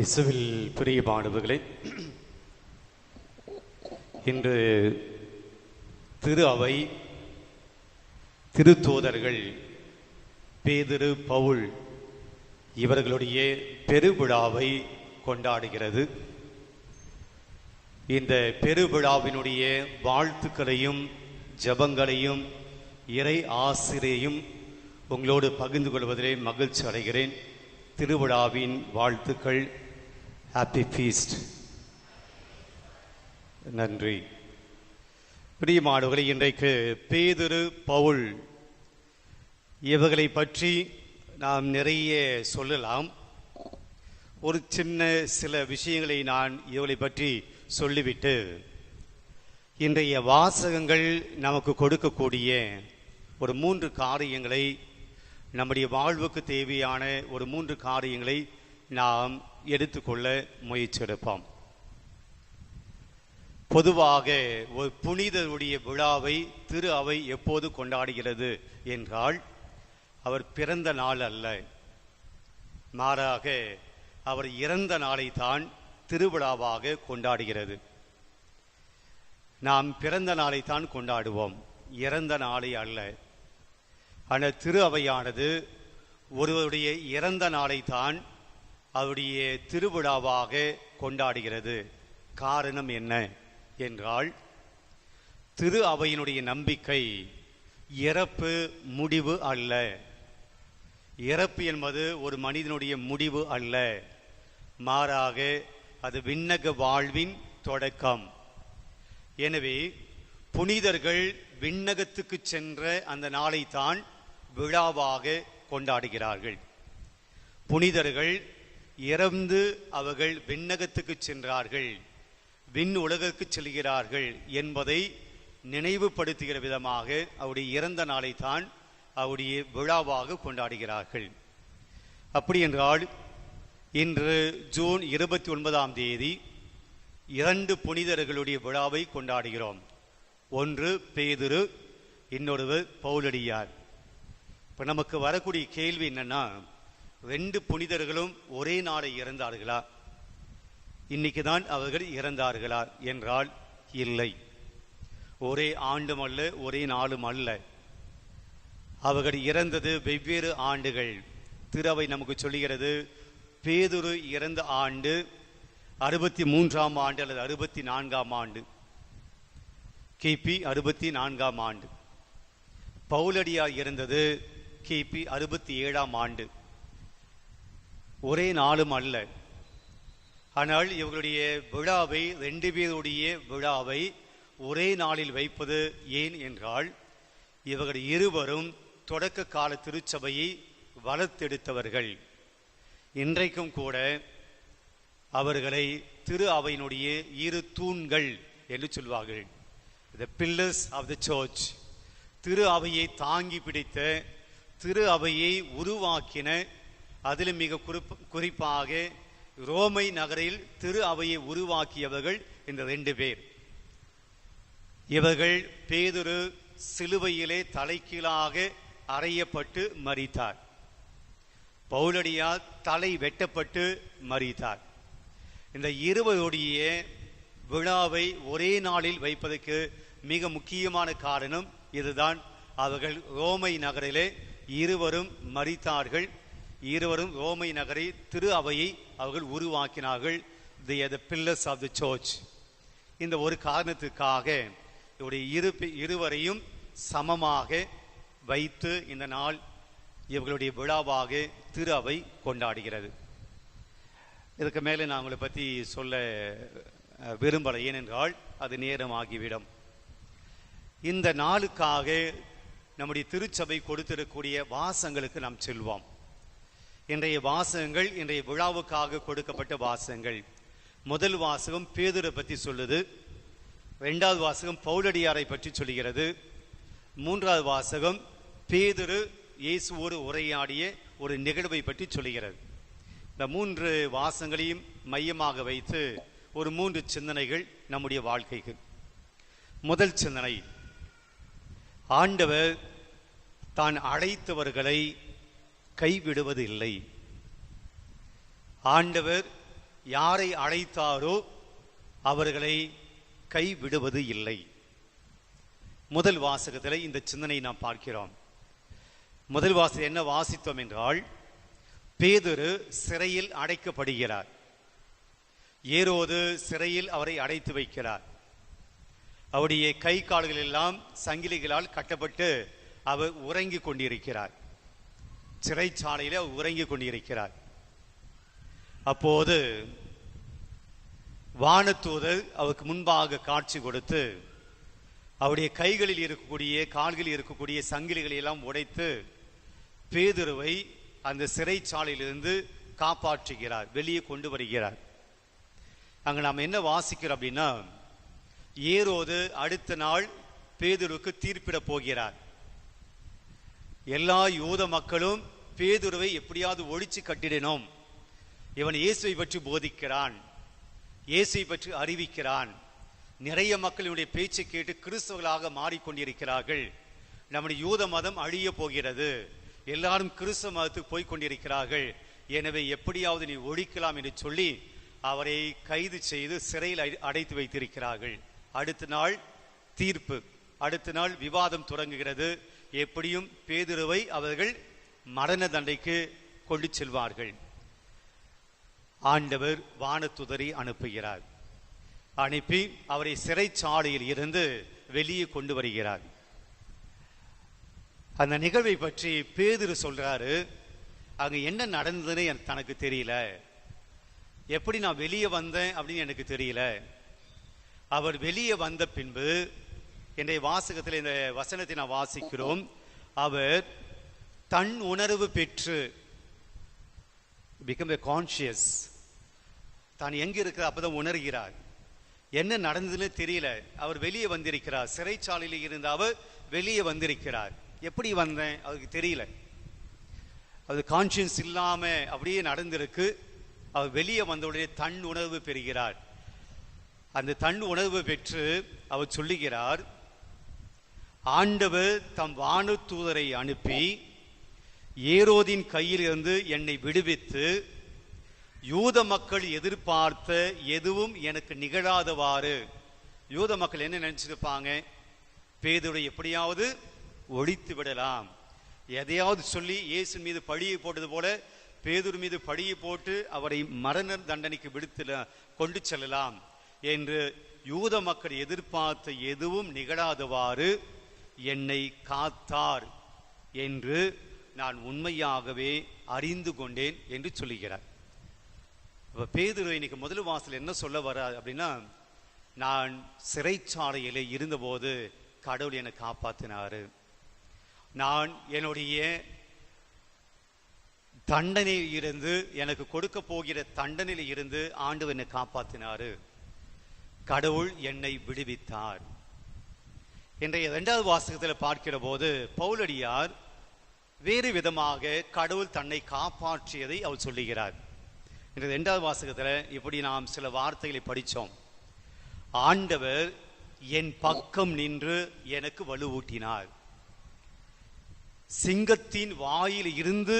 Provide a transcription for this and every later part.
இசுவில் பிரியமானவர்களே இன்று திரு அவை திருத்தூதர்கள் பேதிரு பவுல் இவர்களுடைய பெருவிழாவை கொண்டாடுகிறது. இந்த பெருவிழாவினுடைய வாழ்த்துக்களையும் ஜபங்களையும் இறை ஆசிரியையும் உங்களோடு பகிர்ந்து கொள்வதிலே மகிழ்ச்சி அடைகிறேன். திருவிழாவின் வாழ்த்துக்கள். ஹாப்பி ஃபீஸ்ட் நன்றி. பிரியமானவர்களை இன்றைக்கு பேதுரு பவுல் இவர்களை பற்றி நாம் நிறைய சொல்லலாம். ஒரு சின்ன சில விஷயங்களை நான் இவளை பற்றி சொல்லிவிட்டு இன்றைய வாசகங்கள் நமக்கு கொடுக்கக்கூடிய ஒரு மூன்று காரியங்களை நம்முடைய வாழ்வுக்கு தேவையான ஒரு மூன்று காரியங்களை நாம் எடுத்துக்கொள்ள முயற்சியெடுப்போம். பொதுவாக ஒரு புனிதருடைய விழாவை திரு அவை எப்போது கொண்டாடுகிறது என்றால் அவர் பிறந்த நாள் அல்ல. மாறாக அவர் இறந்த நாளை தான் திருவிழாவாக கொண்டாடுகிறது. நாம் பிறந்த நாளை தான் கொண்டாடுவோம். இறந்த நாளை அல்ல. ஆனால் திரு அவையானது ஒருவருடைய இறந்த நாளை தான் அவருடைய திருவிழாவாக கொண்டாடுகிறது. காரணம் என்ன என்றால் திரு அவையினுடைய நம்பிக்கை இறப்பு முடிவு அல்ல. இறப்பு என்பது ஒரு மனிதனுடைய முடிவு அல்ல. மாறாக அது விண்ணக வாழ்வின் தொடக்கம். எனவே புனிதர்கள் விண்ணகத்துக்கு சென்ற அந்த நாளைத்தான் விழாவாக கொண்டாடுகிறார்கள். புனிதர்கள் இறந்து அவர்கள் விண்ணகத்துக்கு சென்றார்கள் விண் உலகத்துக்கு செல்கிறார்கள் என்பதை நினைவுபடுத்துகிற விதமாக அவருடைய இறந்த நாளை தான் அவருடைய விழாவாக கொண்டாடுகிறார்கள். அப்படி என்றால் இன்று ஜூன் இருபத்தி ஒன்பதாம் தேதி இரண்டு புனிதர்களுடைய விழாவை கொண்டாடுகிறோம். ஒன்று பேதுரு இன்னொருவர் பவுலடியார். இப்போ நமக்கு வரக்கூடிய கேள்வி என்னன்னா ரெண்டு புனிதர்களும் ஒரே நாளை இறந்தார்களா? இன்னைக்கு தான் அவர்கள் இறந்தார்களா என்றால் இல்லை. ஒரே ஆண்டும் அல்ல ஒரே நாளும் அல்ல. அவர்கள் இறந்தது வெவ்வேறு ஆண்டுகள். திறவை நமக்கு சொல்லுகிறது பேதுரு இறந்த ஆண்டு அறுபத்தி மூன்றாம் ஆண்டு அல்லது அறுபத்தி நான்காம் ஆண்டு. கிபி அறுபத்தி நான்காம் ஆண்டு. பவுலடியார் இருந்தது கிபி அறுபத்தி ஏழாம் ஆண்டு. ஒரே நாளும் அல்ல. ஆனால் இவர்களுடைய விழாவை ரெண்டு பேருடைய விழாவை ஒரே நாளில் வைப்பது ஏன் என்றால் இவர்கள் இருவரும் தொடக்க கால திருச்சபையை வளர்த்தெடுத்தவர்கள். இன்றைக்கும் கூட அவர்களை திரு அவையினுடைய இரு தூண்கள் என்று சொல்வார்கள். The pillars of the church திரு அவையை தாங்கி பிடித்த திரு அவையை உருவாக்கின அதிலும் மிக குறிப் குறிப்பாக ரோமை நகரில் திரு அவையை உருவாக்கியவர்கள் இந்த ரெண்டு பேர். இவர்கள் பேதுரு சிலுவையிலே தலைகீழாக அறையப்பட்டு மறித்தார் பவுலடியார் தலை வெட்டப்பட்டு மறித்தார் இந்த இருவருடைய விழாவை ஒரே நாளில் வைப்பதற்கு மிக முக்கியமான காரணம் இதுதான். அவர்கள் ரோமை நகரிலே இருவரும் மறித்தார்கள் இருவரும் ரோமை நகரை திரு அவையை அவர்கள் உருவாக்கினார்கள். The the pillars of the church இந்த ஒரு காரணத்துக்காக இவருடைய இரு இருவரையும் சமமாக வைத்து இந்த நாள் இவர்களுடைய விழாவாக திரு அவை கொண்டாடுகிறது. இதுக்கு மேலே நான் உங்களை பற்றி சொல்ல விரும்பலை. ஏனென்றால் அது நேரமாகிவிடும். இந்த நாளுக்காக நம்முடைய திருச்சபை கொடுத்திருக்கூடிய வாசங்களுக்கு நாம் செல்வோம். இன்றைய வாசகங்கள் இன்றைய விழாவுக்காக கொடுக்கப்பட்ட வாசகங்கள். முதல் வாசகம் பேதுரை பற்றி சொல்லுது. ரெண்டாவது வாசகம் பௌலடியாரை பற்றி சொல்கிறது மூன்றாவது வாசகம் பேதுரு இயேசுவோடு உரையாடிய ஒரு நிகழ்வை பற்றி சொல்கிறது இந்த மூன்று வாசங்களையும் மையமாக வைத்து ஒரு மூன்று சிந்தனைகள் நம்முடைய வாழ்க்கைக்கு. முதல் சிந்தனை ஆண்டவர் தான் அழைத்தவர்களை கைவிடுவது இல்லை ஆண்டவர் யாரை அழைத்தாரோ அவர்களை கைவிடுவது இல்லை. முதல் வாசகத்தில் இந்த சிந்தனை நாம் பார்க்கிறோம். முதல் வாசகம் என்ன வாசித்தோம் என்றால் பேதுரு சிறையில் அடைக்கப்படுகிறார். ஏரோது சிறையில் அவரை அடைத்து வைக்கிறார். அவருடைய கை கால்கள் எல்லாம் சங்கிலிகளால் கட்டப்பட்டு அவர் உறங்கிக் கொண்டிருக்கிறார். சிறைச்சாலையிலே அவர் உறங்கிக் கொண்டிருக்கிறார். அப்போது வானத்தூது அவருக்கு முன்பாக காட்சி கொடுத்து அவருடைய கைகளில் இருக்கக்கூடிய கால்களில் இருக்கக்கூடிய சங்கிலிகளை எல்லாம் உடைத்து பேதுருவை அந்த சிறைச்சாலையிலிருந்து காப்பாற்றுகிறார் வெளியே கொண்டு வருகிறார். அங்க நாம் என்ன வாசிக்கிறோம் அப்படின்னா ஏரோது அடுத்த நாள் பேதுருவுக்கு தீர்ப்பிட போகிறார். எல்லா யூத மக்களும் பேதுருவை எப்படியாவது ஒழிச்சு கட்டிடணும். இவன் இயேசுவை பற்றி போதிக்கிறான். இயேசுவை பற்றி அறிவிக்கிறான். நிறைய மக்களுடைய பேச்சை கேட்டு கிறிஸ்தவர்களாக மாறிக்கொண்டிருக்கிறார்கள். நம்முடைய யூத மதம் அழிய போகிறது. எல்லாரும் கிறிஸ்தவ மதத்துக்கு போய் கொண்டிருக்கிறார்கள் எனவே எப்படியாவது நீ ஒழிக்கலாம் என்று சொல்லி அவரை கைது செய்து சிறையில் அடைத்து வைத்திருக்கிறார்கள். அடுத்த நாள் தீர்ப்பு. அடுத்த நாள் விவாதம் தொடங்குகிறது. எப்படியும் பேதுருவை அவர்கள் மரண தண்டைக்கு கொண்டு செல்வார்கள். ஆண்டவர் வானத்துதரை அனுப்புகிறார். அனுப்பி அவரை சிறைச்சாலையில் இருந்து வெளியே கொண்டு வருகிறார். அந்த நிகழ்வை பற்றி பேதிரு சொல்றாரு அங்க என்ன நடந்ததுன்னு எனக்கு தனக்கு தெரியல. எப்படி நான் வெளியே வந்தேன் அப்படின்னு எனக்கு தெரியல. அவர் வெளியே வந்த பின்பு என்னுடைய வாசகத்தில் இந்த வசனத்தை நான் வாசிக்கிறோம். அவர் தன் உணர்வு பெற்று பிகம் ஏ கான்சியஸ் தான் எங்க இருக்கிற அப்பதான் உணர்கிறார். என்ன நடந்ததுன்னு தெரியல. அவர் வெளியே வந்திருக்கிறார். சிறைச்சாலையில் இருந்த அவர் வெளியே வந்திருக்கிறார். எப்படி வந்தேன்? அவருக்கு தெரியல. அது கான்சியன்ஸ் இல்லாம அப்படியே நடந்திருக்கு. அவர் வெளியே வந்தவுடனே தன் உணர்வு பெறுகிறார். அந்த தன் உணர்வு பெற்று அவர் சொல்லுகிறார் ஆண்டவர் தம் வானதூதரை அனுப்பி ஏரோதின் கையிலிருந்து என்னை விடுவித்து யூத மக்கள் எதிர்பார்த்த எதுவும் எனக்கு நிகழாதவாறு. யூத மக்கள் என்ன நினைச்சிருப்பாங்க? பேதுரை எப்படியாவது ஒழித்து விடலாம். எதையாவது சொல்லி இயேசு மீது பழியை போட்டது போல பேதூர் மீது பழியை போட்டு அவரை மரண தண்டனைக்கு விடுத்து கொண்டு செல்லலாம் என்று யூத மக்கள் எதிர்பார்த்த எதுவும் நிகழாதவாறு என்னை காத்தார் என்று நான் உண்மையாகவே அறிந்து கொண்டேன் என்று சொல்லுகிறார். இப்போ பேதுரு இன்னைக்கு முதல் வாசல் என்ன சொல்ல வர அப்படின்னா நான் சிறைச்சாலையில் இருந்தபோது கடவுள் என்னை காப்பாத்தினாரு. நான் என்னுடைய தண்டனையில் இருந்து எனக்கு கொடுக்க போகிற தண்டனையில் இருந்து ஆண்டு என்னை காப்பாத்தினாரு. கடவுள் என்னை விடுவித்தார். இன்றைய இரண்டாவது வாசகத்தில் பார்க்கிற போது பௌலடியார் வேறு விதமாக கடவுள் தன்னை காப்பாற்றியதை அவர் சொல்லுகிறார். இந்த ரெண்டாவது வாசகத்தில் இப்படி நாம் சில வார்த்தைகளை படித்தோம் ஆண்டவர் என் பக்கம் நின்று எனக்கு வலுவூட்டினார். சிங்கத்தின் வாயில் இருந்து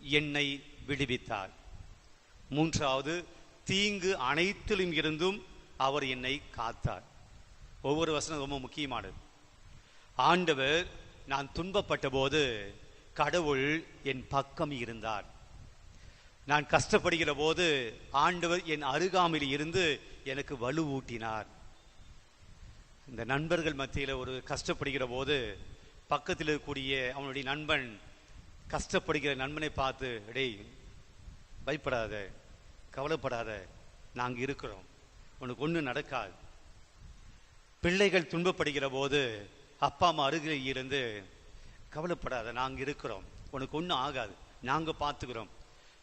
என்னை விடுவித்தார். மூன்றாவது தீங்கு அனைத்திலும் இருந்தும் அவர் என்னை காத்தார். ஒவ்வொரு வசனம் ரொம்ப முக்கியமானது. ஆண்டவர் நான் துன்பப்பட்ட போது கடவுள் என் பக்கம் இருந்தார். நான் கஷ்டப்படுகிற போது ஆண்டவர் என் அருகாமையில் இருந்து எனக்கு வலுவூட்டினார். இந்த நண்பர்கள் மத்தியில் ஒரு கஷ்டப்படுகிற போது பக்கத்தில் இருக்கக்கூடிய அவனுடைய நண்பன் கஷ்டப்படுகிற நண்பனை பார்த்து டேய் பயப்படாத கவலைப்படாத நாங்கள் இருக்கிறோம். உனக்கு ஒன்றும் நடக்காது. பிள்ளைகள் துன்பப்படுகிற போது அப்பா அம்மா அருகில் இருந்து கவலைப்படாத நாங்கள் இருக்கிறோம். உனக்கு ஒன்றும் ஆகாது. நாங்கள் பார்த்துக்கிறோம்.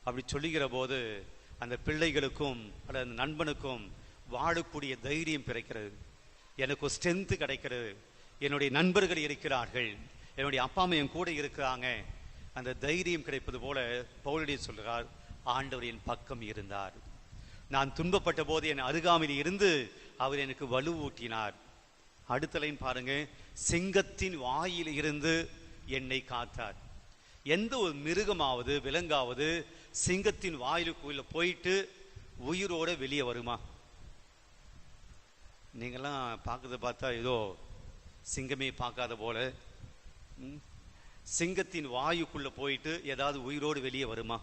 அப்படி சொல்லுகிற போது அந்த பிள்ளைகளுக்கும் அல்லது அந்த நண்பனுக்கும் வாழக்கூடிய தைரியம் பிறக்கிறது. எனக்கு ஒரு ஸ்ட்ரென்த்து கிடைக்கிறது. என்னுடைய நண்பர்கள் இருக்கிறார்கள். என்னுடைய அப்பா அம்மா என் கூட இருக்கிறாங்க. அந்த தைரியம் கிடைப்பது போல பவுலடி சொல்கிறார் ஆண்டவர் என் பக்கம் இருந்தார். நான் துன்பப்பட்ட போது என் அருகாமையில் இருந்து அவர் எனக்கு வலுவூட்டினார். அடுத்த லைன் பாருங்க. சிங்கத்தின் வாயில் இருந்து என்னை காத்தார். எந்த ஒரு மிருகமாவது விலங்காவது சிங்கத்தின் வாயிலுக்குள்ள போயிட்டு உயிரோட வெளியே வருமா? நீங்கள்லாம் பார்க்கறத பார்த்தா ஏதோ சிங்கமே பார்க்காத போல. சிங்கத்தின் வாயுக்குள்ள போயிட்டு ஏதாவது உயிரோடு வெளியே வருமா?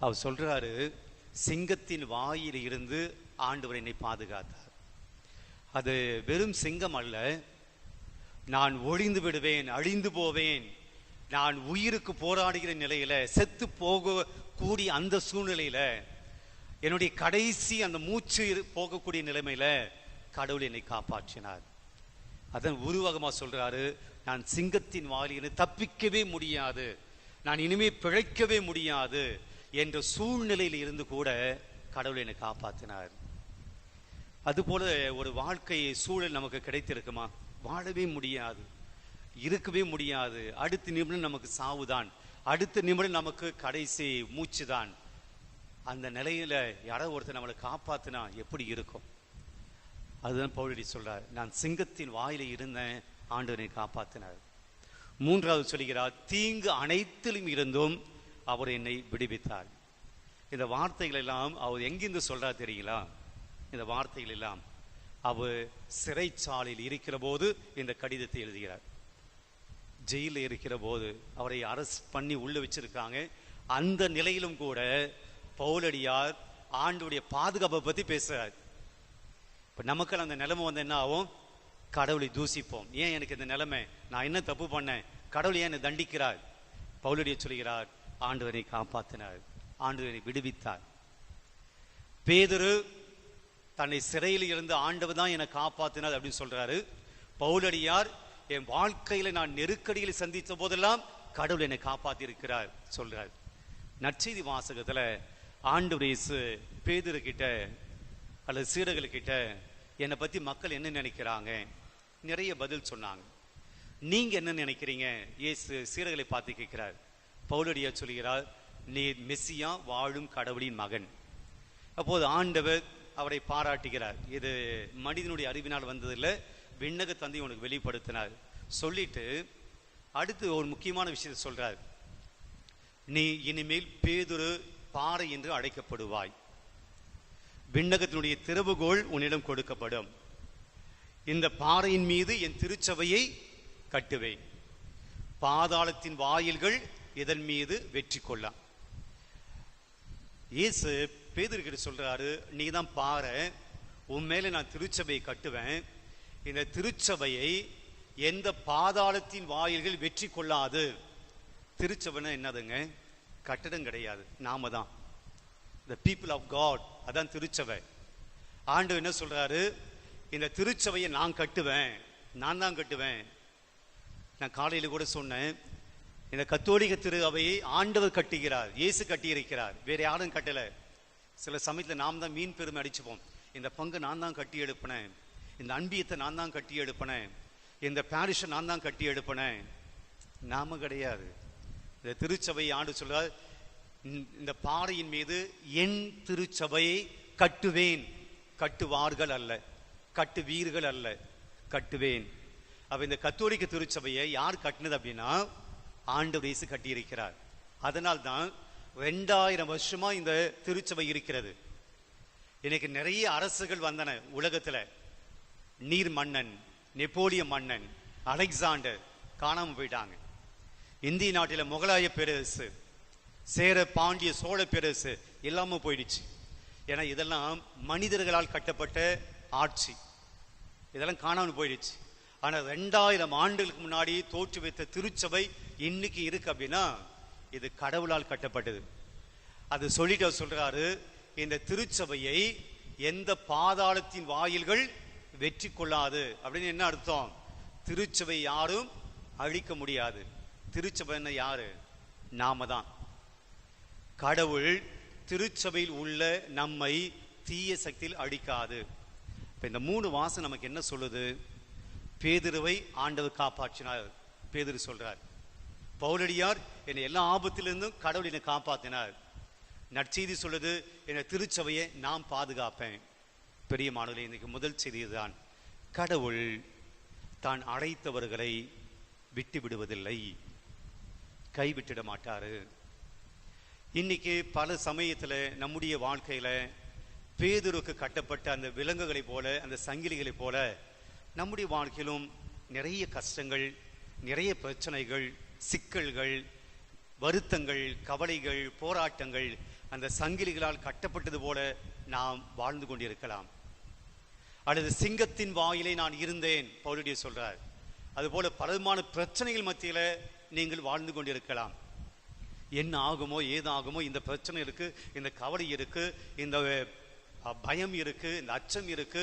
அவர் சொல்றாரு சிங்கத்தின் வாயில் இருந்து ஆண்டவர் என்னை பாதுகாத்தார். அது வெறும் சிங்கம் அல்ல நான் ஒழிந்து விடுவேன் அழிந்து போவேன். நான் உயிருக்கு போராடுகிற நிலையில செத்து போக கூடிய அந்த சூழ்நிலையில என்னுடைய கடைசி அந்த மூச்சு இரு- போகக்கூடிய நிலைமையில கடவுள் என்னை காப்பாற்றினார். அதன் உருவகமா சொல்றாரு நான் சிங்கத்தின் வாயிலிருந்து தப்பிக்கவே முடியாது. நான் இனிமே பிழைக்கவே முடியாது. என்ற சூழ்நிலையில் இருந்து கூட கடவுள் என்னை காப்பாற்றினார். அதுபோல ஒரு வாழ்க்கை சூழல் நமக்கு கிடைத்திருக்குமா? வாழவே முடியாது இருக்கவே முடியாது. அடுத்த நிமிடம் நமக்கு சாவுதான். அடுத்த நிமிடம் நமக்கு கடைசி மூச்சு தான் அந்த நிலையில யாரோ ஒருத்தர் நம்மளை காப்பாத்தினா எப்படி இருக்கும்? அதுதான் பௌரடி சொல்றார் நான் சிங்கத்தின் வாயில இருந்தேன் ஆண்டவனை காப்பாத்தினார். மூன்றாவது சொல்கிறார் தீங்கு அனைத்திலும் இருந்தும் அவர் என்னை விடுவித்தார். இந்த வார்த்தைகள் எல்லாம் அவர் எங்கிருந்து சொல்றா தெரியுங்களா? இந்த வார்த்தைகள் எல்லாம் அவர் சிறைச்சாலையில் இருக்கிற போது இந்த கடிதத்தை எழுதுகிறார். ஜெயிலில் இருக்கிற போது அவரை அரெஸ்ட் பண்ணி உள்ள வச்சிருக்காங்க. அந்த நிலையிலும் கூட பவுலடியார் ஆண்டுடைய பாதுகாப்பை பத்தி பேசுறார். இப்ப நமக்கு அந்த நிலைமை வந்து என்ன ஆகும்? கடவுளை தூசிப்போம். ஏன் எனக்கு இந்த நிலைமை? நான் என்ன தப்பு பண்ணேன்? கடவுள் ஏன் என்னை தண்டிக்கிறார்? பவுலடிய சொல்கிறார் ஆண்டவரை காப்பாத்தினார் ஆண்டவரை விடுவித்தார். பேதுரு தன்னை சிறையில் இருந்து ஆண்டவர் தான் என்னை காப்பாத்தினார் அப்படின்னு சொல்றாரு. பவுலடியார் என் வாழ்க்கையில நான் நெருக்கடியில் சந்தித்த போதெல்லாம் கடவுள் என்னை காப்பாத்தி இருக்கிறார் சொல்றார். நற்செய்தி வாசகத்துல ஆண்டு இயேசு பேதர்கிட்ட அல்லது சீடர்கள்கிட்ட என்னை பத்தி மக்கள் என்ன நினைக்கிறாங்க? நிறைய பதில் சொன்னாங்க. நீங்க என்ன நினைக்கிறீங்க? இயேசு சீடர்களை பார்த்து கேட்கிறார். பவுலடியா சொல்கிறார் நீ மெஸ்ஸியா வாழும் கடவுளின் மகன். அப்போது ஆண்டவர் அவரை பாராட்டுகிறார். இது மனிதனுடைய அறிவினால் வந்ததில்லை விண்ணக தந்தை உனக்கு வெளிப்படுத்தினார். சொல்லிட்டு அடுத்து ஒரு முக்கியமான விஷயத்தை சொல்றார். நீ இனிமேல் பேதுரு பாறை என்று அழைக்கப்படுவாய். விண்ணகத்தினுடைய திறவுகோள் உன்னிடம் கொடுக்கப்படும். இந்த பாறையின் மீது என் திருச்சபையை கட்டுவேன். பாதாளத்தின் வாயில்கள் இதன் மீது வெற்றி கொள்ளாம் இயேசு பேதர்கிட்ட சொல்றாரு நீ தான் பாரு உன் மேலே நான் திருச்சபையை கட்டுவேன். இந்த திருச்சபையை எந்த பாதாளத்தின் வாயில்கள் வெற்றி கொள்ளாது. திருச்சபைனா என்னதுங்க? கட்டடம் கிடையாது. நாம தான். த பீப்புள் ஆஃப் காட் அதான் திருச்சபை. ஆண்டு என்ன சொல்றாரு? இந்த திருச்சபையை நான் கட்டுவேன். நான் தான் கட்டுவேன். நான் காலையில் கூட சொன்னேன் இந்த கத்தோலிக்க திரு அவையை ஆண்டவர் கட்டுகிறார். இயேசு கட்டியிருக்கிறார். வேற யாரும் கட்டலை. சில சமயத்துல நாம் தான் மீன் பெருமை அடிச்சுப்போம். இந்த பங்கு நான் தான் கட்டி எடுப்பினேன். இந்த அன்பியத்தை நான் தான் கட்டி எடுப்பினேன். இந்த பாரிஷை நான் தான் கட்டி எடுப்பினேன். நாம கிடையாது. இந்த திருச்சபை ஆண்டு சொல்றார் "இந்த- பாறையின் மீது என் திருச்சபையை கட்டுவேன். கட்டுவார்கள் அல்ல. கட்டுவீர்கள் அல்ல. கட்டுவேன். அப்ப இந்த கத்தோலிக்க திருச்சபையை யார் கட்டினது அப்படின்னா ஆண்டு வயசு கட்டியிருக்கிறார். அதனால் தான் ரெண்டாயிரம் வருஷமா இந்த திருச்சபை இருக்கிறது. இன்னைக்கு நிறைய அரசுகள் வந்தன உலகத்துல. நீர் மன்னன் நெப்போலியன் மன்னன் அலெக்சாண்டர் காணாம போயிட்டாங்க. இந்திய நாட்டில் முகலாய பேரரசு சேர பாண்டிய சோழ பேரரசு எல்லாமே போயிடுச்சு. ஏன்னா இதெல்லாம் மனிதர்களால் கட்டப்பட்ட ஆட்சி. இதெல்லாம் காணாமல் போயிடுச்சு. ஆனால் ரெண்டாயிரம் ஆண்டுகளுக்கு முன்னாடி தோற்று வைத்த திருச்சபை இன்னைக்கு இருக்கு அப்படின்னா இது கடவுளால் கட்டப்பட்டது. அது சொல்லிட்டு சொல்றாரு இந்த திருச்சபையை எந்த பாதாளத்தின் வாயில்கள் வெற்றி கொள்ளாது. அப்படின்னு என்ன அர்த்தம்? திருச்சபை யாரும் அழிக்க முடியாது. திருச்சபைன்னு யாரு? நாம தான். கடவுள் திருச்சபையில் உள்ள நம்மை தீய சக்தியில் அழிக்காது. இப்ப இந்த மூணு வாசம் நமக்கு என்ன சொல்லுது? பேதுருவை ஆண்டவர் காப்பாற்றினார். பேதுரு சொல்றார். பௌரடியார் என்னை எல்லா ஆபத்திலிருந்தும் கடவுள் என்னை காப்பாத்தினார். நற்செய்தி சொல்லுது என்னை திருச்சபையை நான் பாதுகாப்பேன். பெரிய மாணவர்களே இன்னைக்கு முதல் செய்தி தான் கடவுள் தான் அழைத்தவர்களை விட்டு விடுவதில்லை. கைவிட்டிட மாட்டார். இன்னைக்கு பல சமயத்தில் நம்முடைய வாழ்க்கையில் பேதுருக்கு கட்டப்பட்ட அந்த விலங்குகளைப் போல அந்த சங்கிலிகளைப் போல நம்முடைய வாழ்க்கையிலும் நிறைய கஷ்டங்கள் நிறைய பிரச்சனைகள் சிக்கல்கள் வருத்தங்கள் கவலைகள் போராட்டங்கள் அந்த சங்கிலிகளால் கட்டப்பட்டது போல நாம் வாழ்ந்து கொண்டிருக்கலாம். அல்லது சிங்கத்தின் வாயிலே நான் இருந்தேன் பவுலுடைய சொல்றார். அதுபோல பலமான பிரச்சனைகள் மத்தியில நீங்கள் வாழ்ந்து கொண்டிருக்கலாம். என்ன ஆகுமோ ஏதாகுமோ இந்த பிரச்சனை இருக்கு இந்த கவலை இருக்கு இந்த பயம் இருக்கு இந்த அச்சம் இருக்கு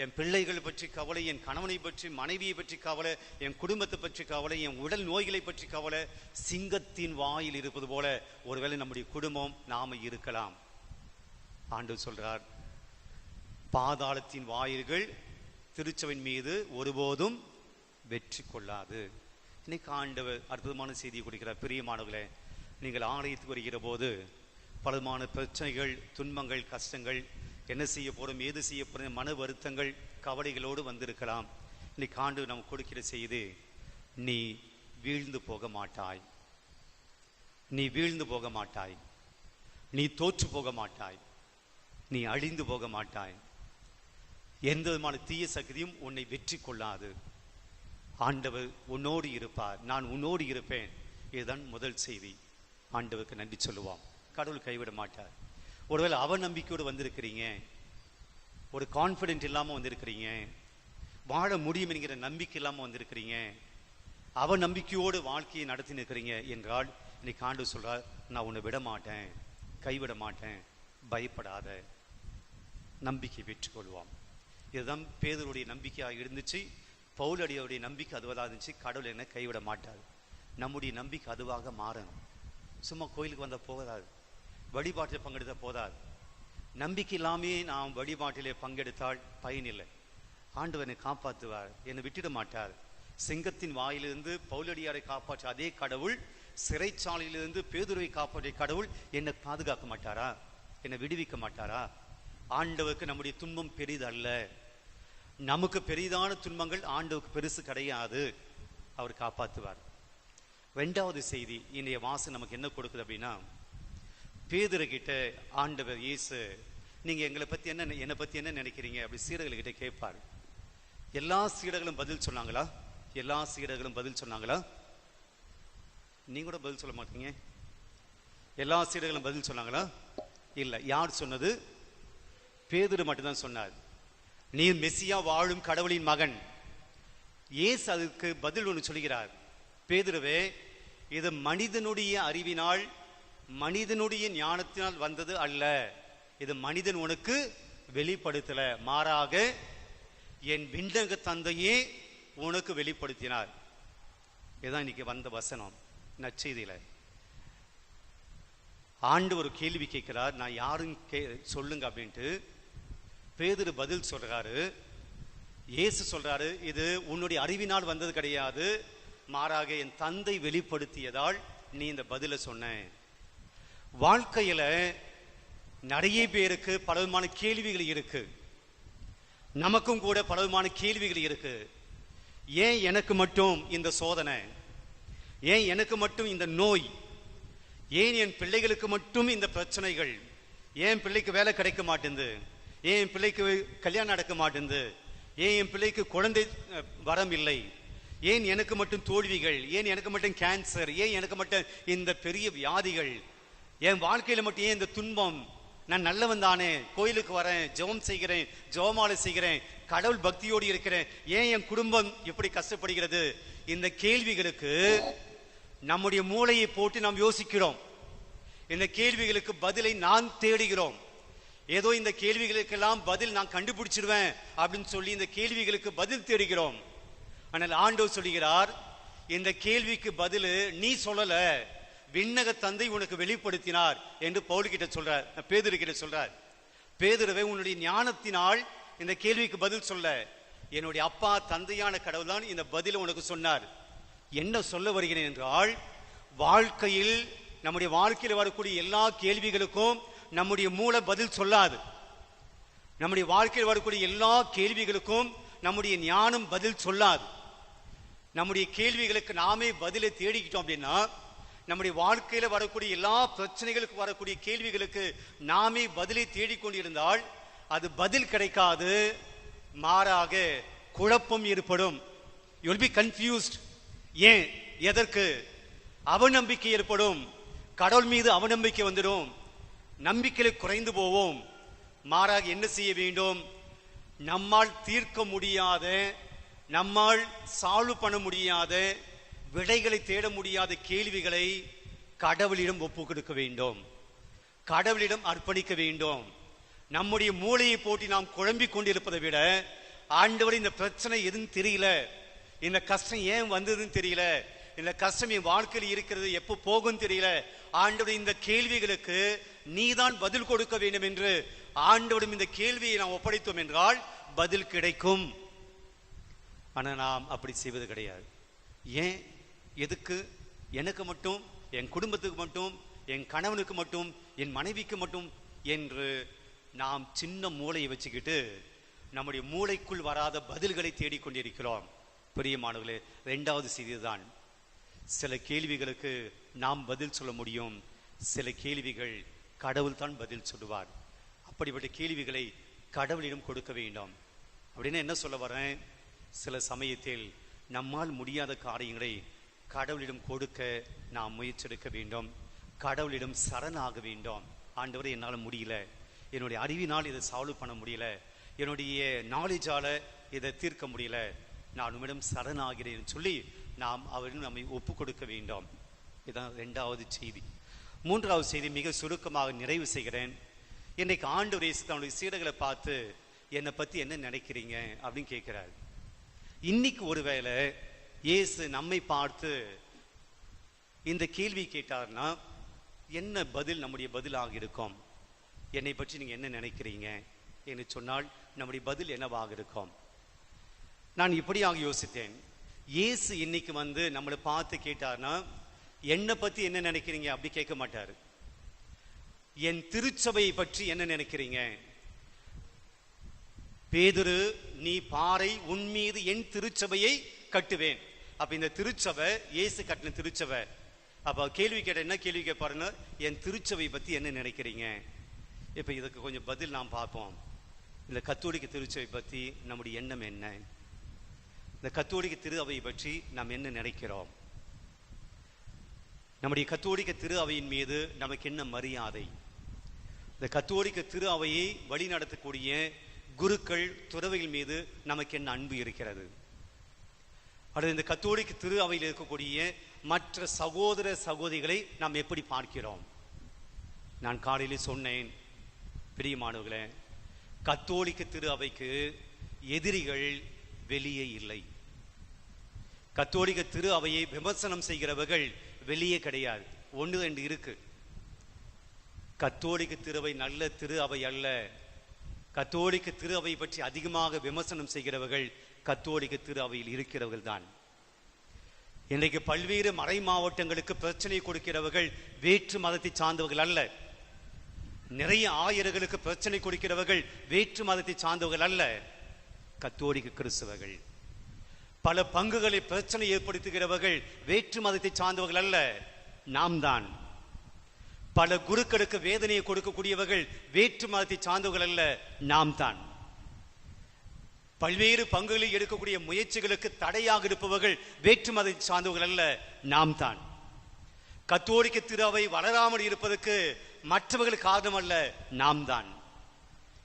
என் பிள்ளைகள் பற்றி கவலை என் கணவனை பற்றி மனைவியை பற்றி கவலை என் குடும்பத்தை பற்றி கவலை என் உடல் நோய்களை பற்றி கவலை சிங்கத்தின் வாயில் இருப்பது போல ஒருவேளை நம்முடைய குடும்பம் நாம இருக்கலாம். ஆண்டு சொல்றார் பாதாளத்தின் வாயில்கள் திருச்சவின் மீது ஒருபோதும் வெற்றி கொள்ளாது. இன்னைக்கு ஆண்டவர் அற்புதமான செய்தியை கொடுக்கிறார். பிரியமானவர்களே நீங்கள் ஆலயத்துக்கு வருகிற போது பலமான பிரச்சனைகள் துன்பங்கள் கஷ்டங்கள் என்ன செய்ய போகிறோம் ஏது செய்ய போகிறோம் மன வருத்தங்கள் கவலைகளோடு வந்திருக்கலாம். இன்னைக்கு ஆண்டு நம்ம கொடுக்கிற செய்து நீ வீழ்ந்து போக மாட்டாய். நீ வீழ்ந்து போக மாட்டாய். நீ தோற்று போக மாட்டாய். நீ அழிந்து போக மாட்டாய். எந்த விதமான தீய சக்தியும் உன்னை வெற்றி கொள்ளாது. ஆண்டவர் உன்னோடு இருப்பார். நான் உன்னோடு இருப்பேன். இதுதான் முதல் செய்தி. ஆண்டவருக்கு நன்றி சொல்லுவோம். கடவுள் கைவிட மாட்டார். ஒருவேளை அவ நம்பிக்கையோடு வந்திருக்கிறீங்க ஒரு கான்ஃபிடென்ட் இல்லாம வந்திருக்கிறீங்க வாழ முடியும் என்கிற நம்பிக்கை இல்லாம வந்திருக்கிறீங்க அவ நம்பிக்கையோடு வாழ்க்கையை நடத்தி நிற்கிறீங்க என்றால் இன்னைக்கு ஆண்டு சொல்றார் நான் உன்னை விட மாட்டேன் கைவிட மாட்டேன் பயப்படாத நம்பிக்கை பெற்றுக்கொள்வோம் இதுதான் பேதருடைய நம்பிக்கையாக இருந்துச்சு பவுலடியோடைய நம்பிக்கை அதுவாக இருந்துச்சு கடவுள் என்ன கைவிட மாட்டார். நம்முடைய நம்பிக்கை அதுவாக மாறணும். சும்மா கோயிலுக்கு வந்தால் போகாது. வழிபாட்டில் பங்கெடுத்த போதாது. நம்பிக்கை இல்லாமே நாம் வழிபாட்டிலே பங்கெடுத்தால் பயனில்லை ஆண்டவனை காப்பாற்றுவார் என்னை விட்டுட மாட்டார். சிங்கத்தின் வாயிலிருந்து பௌலடியாரை காப்பாற்ற அதே கடவுள் சிறைச்சாலையிலிருந்து பேதுருவை காப்பாற்றிய கடவுள் என்னை பாதுகாக்க மாட்டாரா? என்னை விடுவிக்க மாட்டாரா? ஆண்டவருக்கு நம்முடைய துன்பம் பெரிதல்ல. நமக்கு பெரிதான துன்பங்கள் ஆண்டவுக்கு பெருசு கிடையாது. அவர் காப்பாற்றுவார். ரெண்டாவது செய்தி இன்றைய வாசம் நமக்கு என்ன கொடுக்குது அப்படின்னா பேதுரு கிட்ட ஆண்டவர் இயேசு நீங்க எங்களை பத்தி என்ன என்னை பத்தி என்ன நினைக்கிறீங்க? அப்படி சீடர்கள்கிட்ட கேட்பார். எல்லா சீடர்களும் பதில் சொன்னாங்களா? எல்லா சீடர்களும் பதில் சொன்னாங்களா? நீங்க கூட பதில் சொல்ல மாட்டீங்க. எல்லா சீடர்களும் பதில் சொன்னாங்களா? இல்லை. யார் சொன்னது? பேதுரு மட்டும்தான் சொன்னார். நீ மெஸ்ஸியா வாழும் கடவுளின் மகன். இயேசு அதுக்கு பதில் ஒன்று சொல்கிறார் பேதுருவே இது மனிதனுடைய அறிவினால் மனிதனுடைய ஞானத்தினால் வந்தது அல்ல. இது மனிதன் உனக்கு வெளிப்படுத்தல. மாறாக என் விண்ணக தந்தையே உனக்கு வெளிப்படுத்தினார். இதுதான் இன்னைக்கு வந்த வசனம். நச்செய்தியில ஆண்டு ஒரு கேள்வி கேட்கிறார். நான் யாரும் கே சொல்லுங்க அப்படின்ட்டு. பேதர் பதில் சொல்றாரு. இயேசு சொல்றாரு இது உன்னுடைய அறிவினால் வந்தது கிடையாது. மாறாக என் தந்தை வெளிப்படுத்தியதால் நீ இந்த பதில சொன்ன. வாழ்க்கையில நிறைய பேருக்கு பல விதமான கேள்விகள் இருக்கு. நமக்கும் கூட பல விதமான கேள்விகள் இருக்கு. ஏன் எனக்கு மட்டும் இந்த சோதனை? ஏன் எனக்கு மட்டும் இந்த நோய்? ஏன் என் பிள்ளைகளுக்கு மட்டும் இந்த பிரச்சனைகள்? ஏன் பிள்ளைக்கு வேலை கிடைக்க மாட்டேங்குது? ஏன் என் பிள்ளைக்கு கல்யாணம் நடக்க மாட்டேங்குது? ஏன் என் பிள்ளைக்கு குழந்தை வரம் இல்லை? ஏன் எனக்கு மட்டும் தோல்விகள்? ஏன் எனக்கு மட்டும் கேன்சர் ஏன் எனக்கு மட்டும் இந்த பெரிய வியாதிகள்? என் வாழ்க்கையில மட்டும் ஏன் இந்த துன்பம்? நான் நல்லவன் தானே. கோயிலுக்கு வரேன் ஜெபம் செய்கிறேன் ஜெபமாலை செய்கிறேன் கடவுள் பக்தியோடு இருக்கிறேன். ஏன் என் குடும்பம் இப்படி கஷ்டப்படுகிறது? இந்த கேள்விகளுக்கு நம்முடைய மூளையை போட்டு நாம் யோசிக்கிறோம். இந்த கேள்விகளுக்கு பதிலை நான் தேடுகிறோம். ஏதோ இந்த கேள்விகளுக்கெல்லாம் பதில் நான் கண்டுபிடிச்சிடுவேன் அப்படின்னு சொல்லி இந்த கேள்விகளுக்கு பதில் தேடுகிறோம். ஆனால் ஆண்டவர் சொல்லுகிறார் இந்த கேள்விக்கு பதில் நீ சொல்லலை. விண்ணக தந்தை உனக்கு வெளிப்படுத்தினார் என்று பவுல் சொல்றார். பேதுரு கிட்ட சொல்றார். பேதுருவை உன்னுடைய ஞானத்தினால் இந்த கேள்விக்கு பதில் சொல்ல. என்னுடைய அப்பா தந்தையான கடவுள் தான் இந்த பதில உனக்கு சொன்னார். என்ன சொல்ல வருகிறேன் என்றால் வாழ்க்கையில் நம்முடைய வாழ்க்கையில் வரக்கூடிய எல்லா கேள்விகளுக்கும் நம்முடைய மூளை பதில் சொல்லாது. நம்முடைய வாழ்க்கையில் வரக்கூடிய எல்லா கேள்விகளுக்கும் நம்முடைய ஞானம் பதில் சொல்லாது. நம்முடைய கேள்விகளுக்கு நாமே பதிலை தேடிக்கிட்டோம் அப்படின்னா நம்முடைய வாழ்க்கையில வரக்கூடிய எல்லா பிரச்சனைகளுக்கு வரக்கூடிய கேள்விகளுக்கு நாமே பதிலை தேடிக்கொண்டிருந்தால் அது பதில் கிடைக்காது. மாறாக குழப்பம் ஏற்படும். யுல் பி கன்ஃபியூஸ்ட் ஏன்? எதற்கு? அவநம்பிக்கை ஏற்படும். கடவுள் மீது அவநம்பிக்கை வந்துடும். நம்பிக்கையில் குறைந்து போவோம். மாறாக என்ன செய்ய வேண்டும்? நம்மால் தீர்க்க முடியாத நம்மால் சால்வ் பண்ண முடியாத விடைகளை தேட முடியாத கேள்விகளை கடவுளிடம் ஒப்பு கொடுக்க வேண்டும். கடவுளிடம் அர்ப்பணிக்க வேண்டும். நம்முடைய மூளையை போட்டி நாம் குழம்பிக் கொண்டிருப்பதை விட ஆண்டவர் இந்த பிரச்சனை எதுவும் தெரியல. இந்த கஷ்டம் ஏன் வந்ததுன்னு தெரியல. இந்த கஷ்டம் என் வாழ்க்கையில் இருக்கிறது எப்போ போகும் தெரியல. ஆண்டவர் இந்த கேள்விகளுக்கு நீதான் பதில் கொடுக்க வேண்டும் என்று ஆண்டவரும் இந்த கேள்வியை நாம் ஒப்படைத்தோம் என்றால் பதில் கிடைக்கும். ஆனால் நாம் அப்படி செய்வது கிடையாது. ஏன்? எதுக்கு? எனக்கு மட்டும் என் குடும்பத்துக்கு மட்டும் என் கணவனுக்கு மட்டும் என் மனைவிக்கு மட்டும் என்று நாம் சின்ன மூளையை வச்சுக்கிட்டு நம்முடைய மூளைக்குள் வராத பதில்களை தேடிக்கொண்டிருக்கிறோம். பிரியமானவர்களே ரெண்டாவது செய்திதான். சில கேள்விகளுக்கு நாம் பதில் சொல்ல முடியும். சில கேள்விகள் கடவுள் தான் பதில் சொல்லுவார். அப்படிப்பட்ட கேள்விகளை கடவுளிடம் கொடுக்க வேண்டும். அப்படின்னு என்ன சொல்ல வரேன்? சில சமயத்தில் நம்மால் முடியாத காரியங்களை கடவுளிடம் கொடுக்க நாம் முயற்சிஎடுக்க வேண்டும். கடவுளிடம் சரணாக வேண்டும். ஆண்டவரை என்னால் முடியல. என்னுடைய அறிவினால் இதை சால்வ் பண்ண முடியல. என்னுடைய நாலேஜால இதை தீர்க்க முடியல. நான் உம்மிடம் சரணாகிறேன் சொல்லி நாம் அவரிடம் நம்மை ஒப்பு கொடுக்க வேண்டும். இதுதான் ரெண்டாவது செய்தி. மூன்றாவது செய்தி மிக சுருக்கமாக நிறைவு செய்கிறேன். இன்னைக்கு ஆண்டு இயேசு தன்னுடைய சீடர்களை பார்த்து என்னை பத்தி என்ன நினைக்கிறீங்க? அப்படின்னு கேட்கிறார். இன்னைக்கு ஒருவேளை இயேசு நம்மை பார்த்து இந்த கேள்வி கேட்டார்னா என்ன பதில் நம்முடைய பதிலாக இருக்கும்? என்னை பற்றி நீங்க என்ன நினைக்கிறீங்க? என்று சொன்னால் நம்முடைய பதில் என்னவாக இருக்கும்? நான் இப்படியாக யோசித்தேன். இயேசு இன்னைக்கு வந்து நம்மளை பார்த்து கேட்டார்னா என்னை பத்தி என்ன நினைக்கிறீங்க? அப்படி கேட்க மாட்டார். என் திருச்சபையை பற்றி என்ன நினைக்கிறீங்க? பேதுரு நீ பாறை உன் மீது என் திருச்சபையை கட்டுவேன். அப்போ இந்த திருச்சபை இயேசு கட்டின திருச்சபை. அப்போ கேள்வி கேட்ட என்ன கேள்வி கேட்பாருன்னா என் திருச்சபை பற்றி என்ன நினைக்கிறீங்க? இப்போ இதுக்கு கொஞ்சம் பதில் நாம் பார்ப்போம். இந்த கத்தோலிக்க திருச்சபை பற்றி நம்முடைய எண்ணம் என்ன? இந்த கத்தோலிக்க திரு அவையை பற்றி நாம் என்ன நினைக்கிறோம்? நம்முடைய கத்தோலிக்க திரு அவையின் மீது நமக்கு என்ன மரியாதை? இந்த கத்தோலிக்க திரு அவையை வழி நடத்தக்கூடிய குருக்கள் துறவைகள் மீது நமக்கு என்ன அன்பு இருக்கிறது? அடுத்து இந்த கத்தோலிக்க திரு அவையில் இருக்கக்கூடிய மற்ற சகோதர சகோதரிகளை நாம் எப்படி பார்க்கிறோம்? நான் காலையிலே சொன்னேன் பிரியமானவர்களே கத்தோலிக்க திரு அவைக்கு எதிரிகள் வெளியே இல்லை. கத்தோலிக்க திரு அவையை விமர்சனம் செய்கிறவர்கள் வெளியே கிடையாது. ஒன்று ரெண்டு இருக்கு. கத்தோலிக்க திருவை நல்ல திரு அவை அல்ல. கத்தோலிக்க திரு அவை பற்றி அதிகமாக விமர்சனம் செய்கிறவர்கள் கத்தோலிக்க திரு அவையில் இருக்கிறவர்கள் தான் இன்றைக்கு பல்வேறு மறை மாவட்டங்களுக்கு பிரச்சனை கொடுக்கிறவர்கள் வேற்று மதத்தை சார்ந்தவர்கள் அல்ல. நிறைய ஆயர்களுக்கு பிரச்சனை கொடுக்கிறவர்கள் வேற்று மதத்தை சார்ந்தவர்கள் அல்ல. கத்தோலிக்க கிறிஸ்தவர்கள். பல பங்குகளை பிரச்சனை ஏற்படுத்துகிறவர்கள் வேற்று மதத்தை சார்ந்தவர்கள் அல்ல. நாம் தான் பல குருக்களுக்கு வேதனையை கொடுக்கக்கூடியவர்கள் வேற்று மதத்தை சார்ந்தவர்கள் அல்ல. நாம் தான் பல்வேறு பங்குகளில் எடுக்கக்கூடிய முயற்சிகளுக்கு தடையாக இருப்பவர்கள் வேற்று சார்ந்தவர்கள் அல்ல நாம் தான். கத்தோலிக்க திருவை வளராமல் இருப்பதற்கு மற்றவர்கள் காரணம் அல்ல நாம் தான்.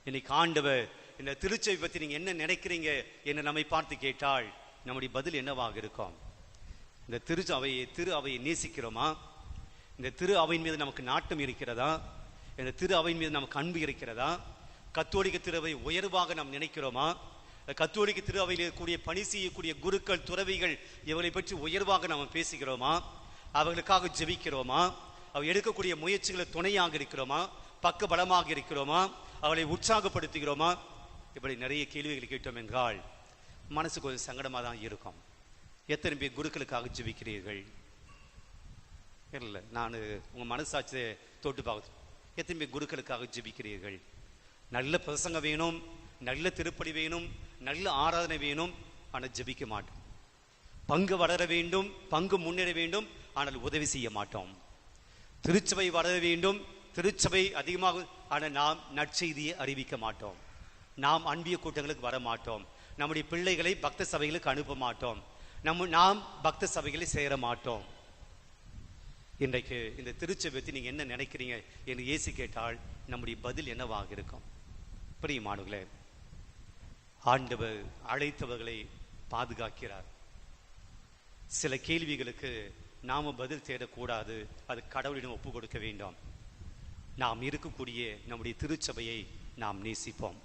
இன்னைக்கு ஆண்டவர் இந்த திருச்சபை பத்தி நீங்க என்ன நினைக்கிறீங்க என்று நம்மை பார்த்து கேட்டால் நம்முடைய பதில் என்னவாக இருக்கும்? இந்த திரு அவையை திரு அவையை நேசிக்கிறோமா? இந்த திரு அவையின் மீது நமக்கு நாட்டம் இருக்கிறதா? இந்த திரு அவையின் மீது நமக்கு அன்பு இருக்கிறதா? கத்தோலிக்க திருவை உயர்வாக நாம் நினைக்கிறோமா? கத்தோலிக்க திரு அவையில் இருக்கக்கூடிய பணி செய்யக்கூடிய குருக்கள் துறவிகள் இவர்களை பற்றி உயர்வாக நாம் பேசுகிறோமா? அவர்களுக்காக ஜெபிக்கிறோமா? அவர் எடுக்கக்கூடிய முயற்சிகளை துணையாக இருக்கிறோமா? பக்க பலமாக இருக்கிறோமா? அவளை உற்சாகப்படுத்துகிறோமா? இப்படி நிறைய கேள்விகள் கேட்டோம் என்றால் மனசு கொஞ்சம் சங்கடமாக தான் இருக்கும். எத்தனை பேர் குருக்களுக்காக ஜெபிக்கிறீர்கள்? இல்லை நான் உங்கள் மனசாட்சியை தொட்டு பார்க்க எத்தனை பேர் குருக்களுக்காக ஜெபிக்கிறீர்கள்? நல்ல பிரசங்கம் வேணும் நல்ல திருப்பணி வேணும் நல்ல ஆராதனை வேணும் ஆனால் ஜெபிக்க மாட்டோம். பங்கு வளர வேண்டும் பங்கு முன்னேற வேண்டும் ஆனால் உதவி செய்ய மாட்டோம். திருச்சபை வளர வேண்டும் திருச்சபை அதிகமாக ஆனால் நாம் நற்செய்தியை அறிவிக்க மாட்டோம். நாம் அன்பிய கூட்டங்களுக்கு வர மாட்டோம். நம்முடைய பிள்ளைகளை பக்த சபைகளுக்கு அனுப்ப மாட்டோம். நம்ம நாம் பக்த சபைகளை சேர மாட்டோம். இன்றைக்கு இந்த திருச்சபை பற்றி நீங்க என்ன நினைக்கிறீங்க என்று ஏசி கேட்டால் நம்முடைய பதில் என்னவாக இருக்கும்? பிரியமானவர்களே ஆண்டவர் அழைத்தவர்களை பாதுகாக்கிறார். சில கேள்விகளுக்கு நாம பதில் தேடக்கூடாது. அது கடவுளிடம் ஒப்பு கொடுக்க வேண்டும். நாம் இருக்கக்கூடிய நம்முடைய திருச்சபையை நாம் நேசிப்போம்.